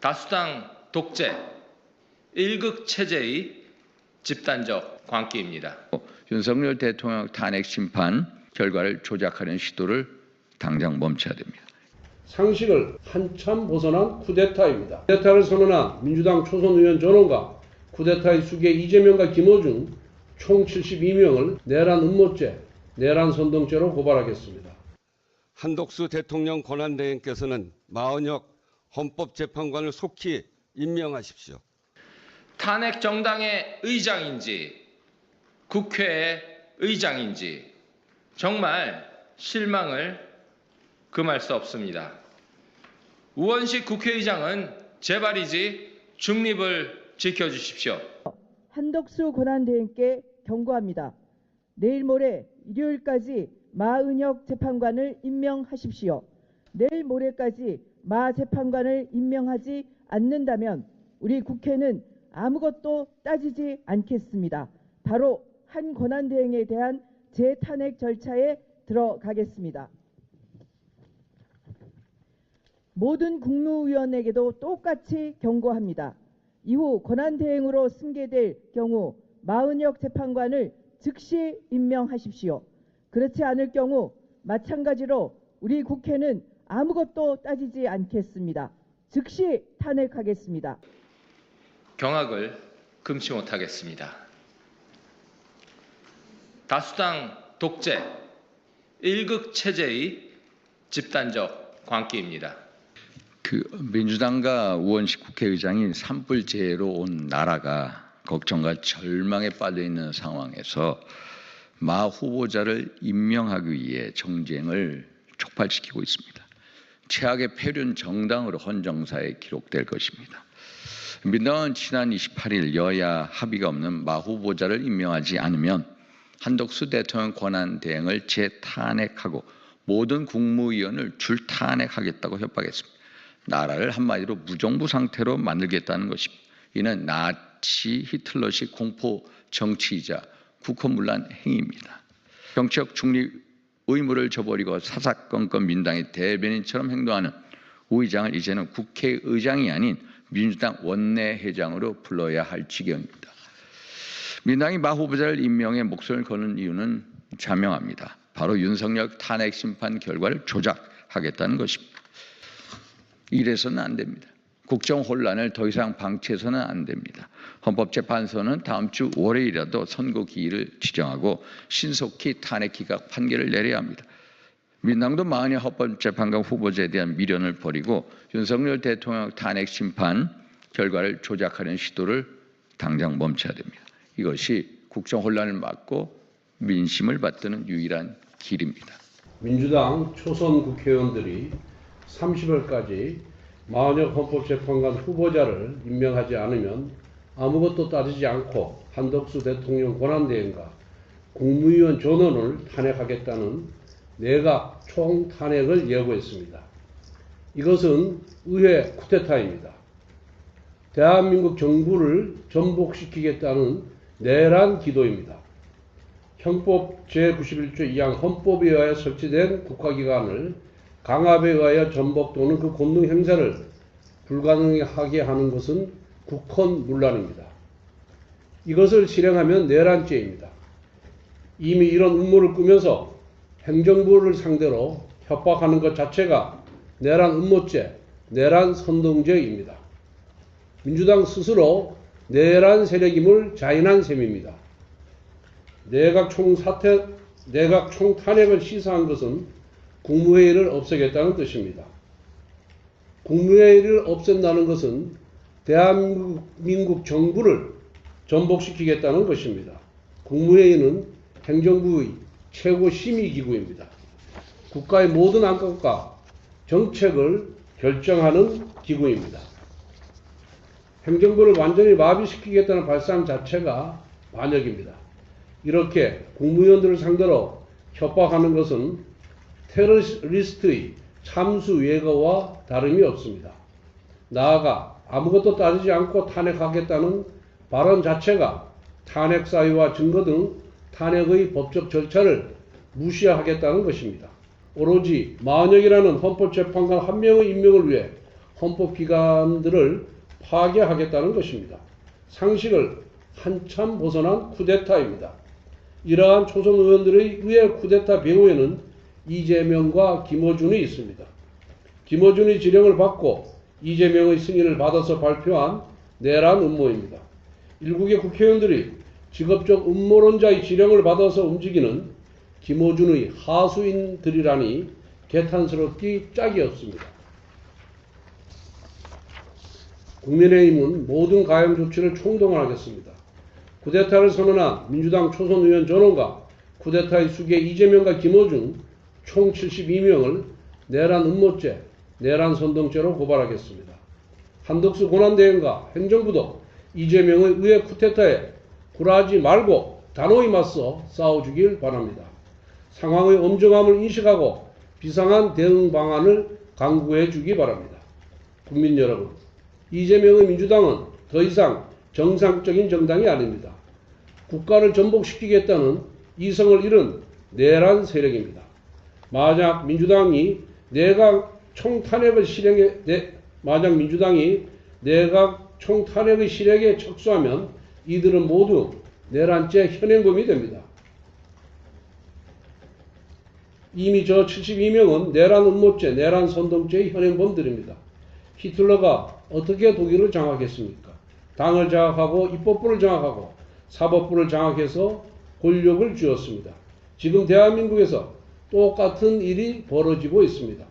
다수당 독재, 일극 체제의 집단적 광기입니다. 윤석열 대통령 탄핵 심판 결과를 조작하는 시도를 당장 멈춰야 됩니다. 상식을 한참 벗어난 쿠데타입니다. 쿠데타를 선언한 민주당 초선 의원 전원과 쿠데타의 수계 이재명과 김어준 총 72명을 내란 음모죄, 내란 선동죄로 고발하겠습니다. 한독수 대통령 권한대행께서는 마은혁 헌법재판관을 속히 임명하십시오. 탄핵 정당의 의장인지 국회의 의장인지 정말 실망을 금할 수 없습니다. 우원식 국회의장은 제발이지 중립을 지켜주십시오. 한덕수 권한대행께 경고합니다. 내일 모레 일요일까지 마은혁 재판관을 임명하십시오. 내일 모레까지 마 재판관을 임명하지 않는다면 우리 국회는 아무것도 따지지 않겠습니다. 바로 한 권한대행에 대한 재탄핵 절차에 들어가겠습니다. 모든 국무위원에게도 똑같이 경고합니다. 이후 권한대행으로 승계될 경우 마은혁 재판관을 즉시 임명하십시오. 그렇지 않을 경우 마찬가지로 우리 국회는 아무것도 따지지 않겠습니다. 즉시 탄핵하겠습니다. 경악을 금치 못하겠습니다. 다수당 독재, 일극 체제의 집단적 광기입니다. 그 민주당과 우원식 국회의장이 산불재해로 온 나라가 걱정과 절망에 빠져 있는 상황에서 마 후보자를 임명하기 위해 정쟁을 촉발시키고 있습니다. 최악의 폐륜 정당으로 헌정사에 기록될 것입니다. 민당은 지난 28일 여야 합의가 없는 마 후보자를 임명하지 않으면 한덕수 대통령 권한 대행을 재탄핵하고 모든 국무위원을 줄탄핵하겠다고 협박했습니다. 나라를 한마디로 무정부 상태로 만들겠다는 것입니다. 이는 나치 히틀러식 공포 정치이자 국호문란 행위입니다. 정치적 중립 의무를 저버리고 사사건건 민당의 대변인처럼 행동하는 우 의장을 이제는 국회의장이 아닌 민주당 원내회장으로 불러야 할 지경입니다. 민당이 마 후보자를 임명해 목소리를 거는 이유는 자명합니다. 바로 윤석열 탄핵 심판 결과를 조작하겠다는 것입니다. 이래서는 안 됩니다. 국정 혼란을 더 이상 방치해서는 안 됩니다. 헌법재판소는 다음 주 월요일이라도 선고 기일을 지정하고 신속히 탄핵 기각 판결을 내려야 합니다. 민당도 마흔의 헌법재판관 후보자에 대한 미련을 버리고 윤석열 대통령 탄핵 심판 결과를 조작하는 시도를 당장 멈춰야 됩니다. 이것이 국정 혼란을 막고 민심을 받드는 유일한 길입니다. 민주당 초선 국회의원들이 30일까지 마은혁 헌법재판관 후보자를 임명하지 않으면 아무것도 따지지 않고 한덕수 대통령 권한대행과 국무위원 전원을 탄핵하겠다는 내각 총탄핵을 예고했습니다. 이것은 의회 쿠데타입니다. 대한민국 정부를 전복시키겠다는 내란 기도입니다. 형법 제91조 2항 헌법에 의하여 설치된 국가기관을 강압에 의하여 전복 또는 그 권능 행사를 불가능하게 하는 것은 국헌문란입니다. 이것을 실행하면 내란죄입니다. 이미 이런 음모를 꾸면서 행정부를 상대로 협박하는 것 자체가 내란 음모죄, 내란 선동죄입니다. 민주당 스스로 내란 세력임을 자인한 셈입니다. 내각 총사퇴, 내각 총탄핵을 시사한 것은 국무회의를 없애겠다는 뜻입니다. 국무회의를 없앤다는 것은 대한민국 정부를 전복시키겠다는 것입니다. 국무회의는 행정부의 최고 심의기구입니다. 국가의 모든 안건과 정책을 결정하는 기구입니다. 행정부를 완전히 마비시키겠다는 발상 자체가 반역입니다. 이렇게 국무위원들을 상대로 협박하는 것은 테러리스트의 참수 예거와 다름이 없습니다. 나아가 아무것도 따지지 않고 탄핵하겠다는 발언 자체가 탄핵 사유와 증거 등 탄핵의 법적 절차를 무시하겠다는 것입니다. 오로지 마은혁이라는 헌법재판관 한 명의 임명을 위해 헌법기관들을 파괴하겠다는 것입니다. 상식을 한참 벗어난 쿠데타입니다. 이러한 초선 의원들의 의회 쿠데타 배후에는 이재명과 김어준이 있습니다. 김어준이 지령을 받고 이재명의 승인을 받아서 발표한 내란 음모입니다. 일국의 국회의원들이 직업적 음모론자의 지령을 받아서 움직이는 김어준의 하수인들이라니 개탄스럽기 짝이 없습니다. 국민의힘은 모든 가용 조치를 총동원하겠습니다. 쿠데타를 선언한 민주당 초선 의원 전원과 쿠데타의 수계 이재명과 김어준 총 72명을 내란 음모죄, 내란 선동죄로 고발하겠습니다. 한덕수 권한대행과 행정부도 이재명의 의회 쿠데타에 굴하지 말고 단호히 맞서 싸워주길 바랍니다. 상황의 엄정함을 인식하고 비상한 대응 방안을 강구해 주기 바랍니다. 국민 여러분, 이재명의 민주당은 더 이상 정상적인 정당이 아닙니다. 국가를 전복시키겠다는 이성을 잃은 내란 세력입니다. 만약 민주당이 내각 총탄핵을 실행해 내, 만약 민주당이 내각 총탄핵의 실행에 착수하면 이들은 모두 내란죄 현행범이 됩니다. 이미 저 72명은 내란 음모죄, 내란 선동죄의 현행범들입니다. 히틀러가 어떻게 독일을 장악했습니까? 당을 장악하고 입법부를 장악하고 사법부를 장악해서 권력을 쥐었습니다. 지금 대한민국에서 똑같은 일이 벌어지고 있습니다.